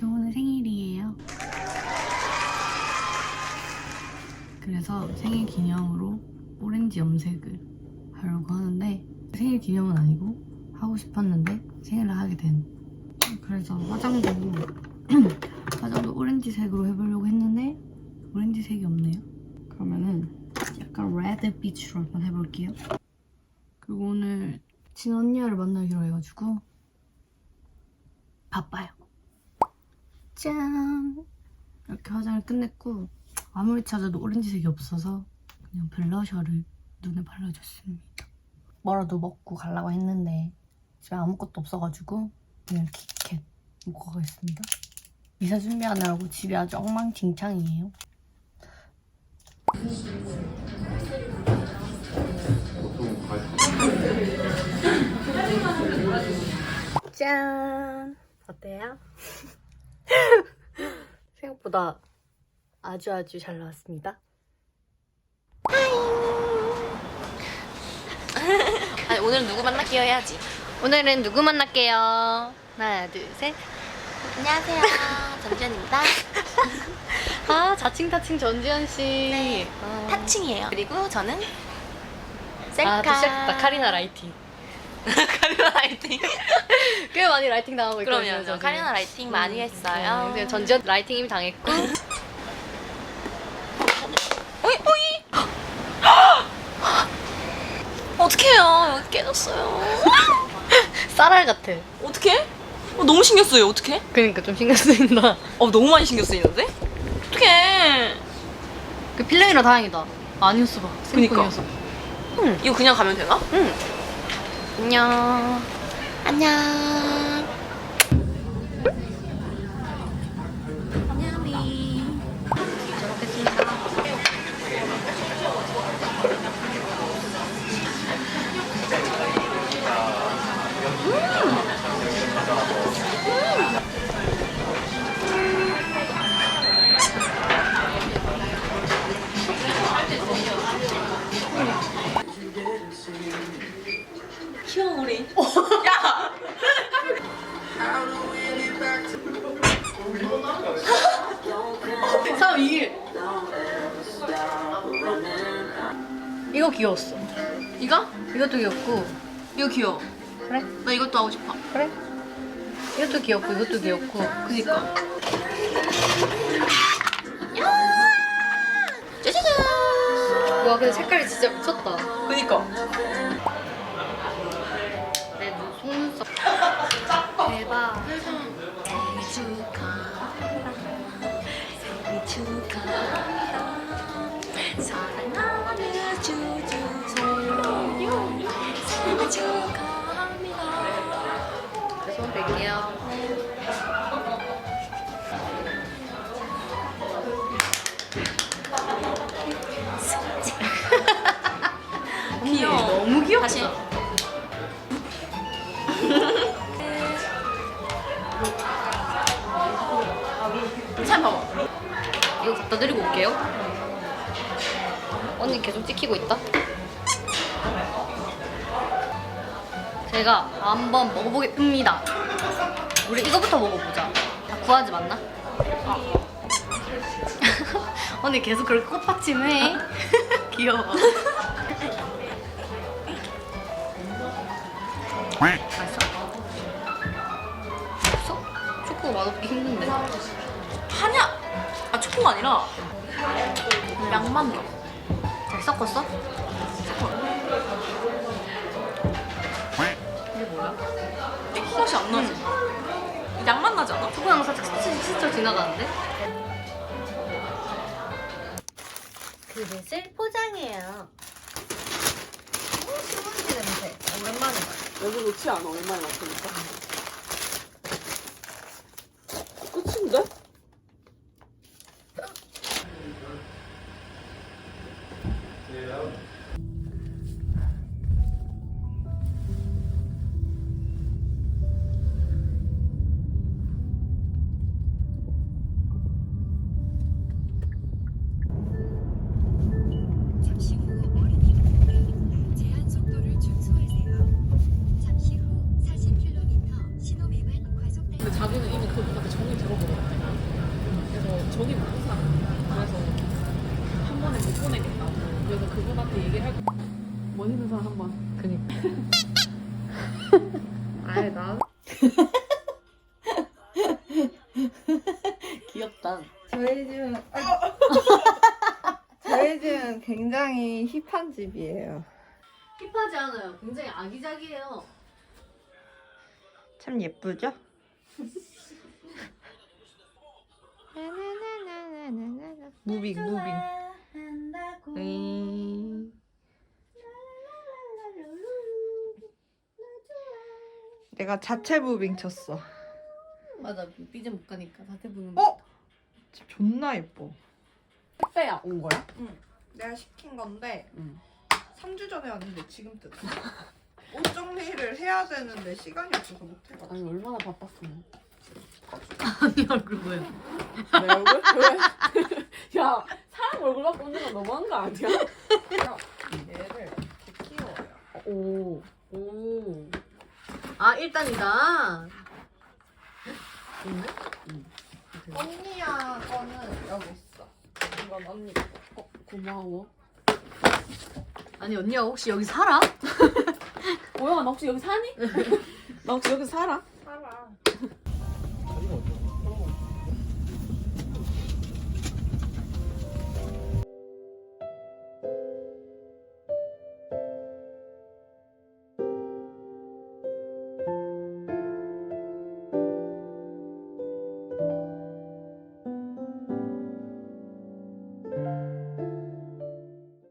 저 오늘 생일이에요. 그래서 생일 기념으로 오렌지 염색을 하려고 하는데 생일 기념은 아니고 하고 싶었는데 생일을 하게 된. 그래서 화장도 화장도 오렌지색으로 해보려고 했는데 오렌지색이 없네요. 그러면은 약간 레드 빛으로 한번 해볼게요. 그리고 오늘 친언니를 만나기로 해가지고 바빠요. 짠! 이렇게 화장을 끝냈고 아무리 찾아도 오렌지색이 없어서 그냥 블러셔를 눈에 발라줬습니다. 뭐라도 먹고 가려고 했는데 집에 아무것도 없어가지고 그냥 키캣 먹고 가겠습니다. 이사 준비하느라고 집이 아주 엉망진창이에요. 짠! 어때요? 생각보다 아주 아주 잘 나왔습니다. 아니 오늘은 누구 만날게요 해야지. 오늘은 누구 만날게요? 하나, 둘, 셋. 안녕하세요. 전지현입니다. 아, 자칭 타칭 전지현 씨. 네. 아. 타칭이에요. 그리고 저는 셀카. 아, 또 시작했다. 카리나 라이팅. 카리나 라이팅. 꽤 많이 라이팅 당하고 있거든요. 그럼요. 저. 카리나 라이팅 많이 음, 했어요. 네, 전지현 라이팅 이미 당했고. 오이 오이. 어떡해요. 여기 깨졌어요. 쌀알 같아. 어떡해? 어, 너무 신경 쓰여요. 어떡해? 그러니까 좀 신경 쓰인다. 어 너무 많이 신경 쓰이는데? 어떡해. 그 필름이라 다행이다. 아니었어 봐. 그니까. 생각이었어. 이거 그냥 가면 되나? 응. 안녕. 안녕. 안녕히. 귀여워 우리. 야. 사람 이길. 이거 귀여웠어. 이거? 이것도 귀엽고. 이거 귀여워. 그래? 나 이것도 하고 싶어. 그래? 이것도 귀엽고 이것도 귀엽고. 그니까. 짜자잔. 와 근데 색깔이 진짜 미쳤다. 그니까. 내 눈 속눈썹. 대박. 생일 축하합니다. 생일 축하합니다. 사랑하는 주주소요. 생일 축하합니다. 손 뺄게요. 귀여워. 너무 귀엽다. 다시. 잘 봐봐. 이거 갖다 드리고 올게요. 언니 계속 찍히고 있다. 제가 한번 먹어보겠습니다. 우리 이거부터 먹어보자. 다 구하지 맞나? 언니 계속 그렇게 꽃받침해. 귀여워. 맛있어? 맛있어? 초코 맛없기 힘든데. 하냐? 아 초코가 아니라 양만 넣어. 잘 섞었어? 이게 뭐야? 초코 맛이 안 나지? 양만 나지 않아? 초코향 살짝 스쳐, 스쳐 지나가는데? 그릇을 포장해요. 오, 시원지 냄새. 오랜만에 봐. 여기 놓지 않아 오랜만에 맡으니까 그니까. 아예 나. 귀엽다. 저희 집은 저희 집은 굉장히 힙한 집이에요. 힙하지 않아요. 굉장히 아기자기해요. 참 예쁘죠? 무빙 무빙. 으이. 내가 자체 무빙 쳤어. 맞아. 삐져 못 가니까 사태 보는 어? 집 존나 예뻐. 택배야 온 거야? 내가 시킨 건데 응. 3주 전에 왔는데 지금 뜯어. 옷 정리를 해야 되는데 시간이 없어서 못 해가지고. 아니 얼마나 바빴으면. 아니 얼굴 보여. 내 얼굴? 왜? 야, 사람 얼굴 갖고 있는 건 너무한 거 아니야? 얘를 이렇게 끼워요. 오. 오. 아 1단이다. 좋네? 응. 언니야 거는 여기 있어. 이건 언니 거. 어, 고마워. 아니 언니가 혹시 여기 살아? 뭐야, 나 혹시 여기 사니? 나 혹시 여기 살아?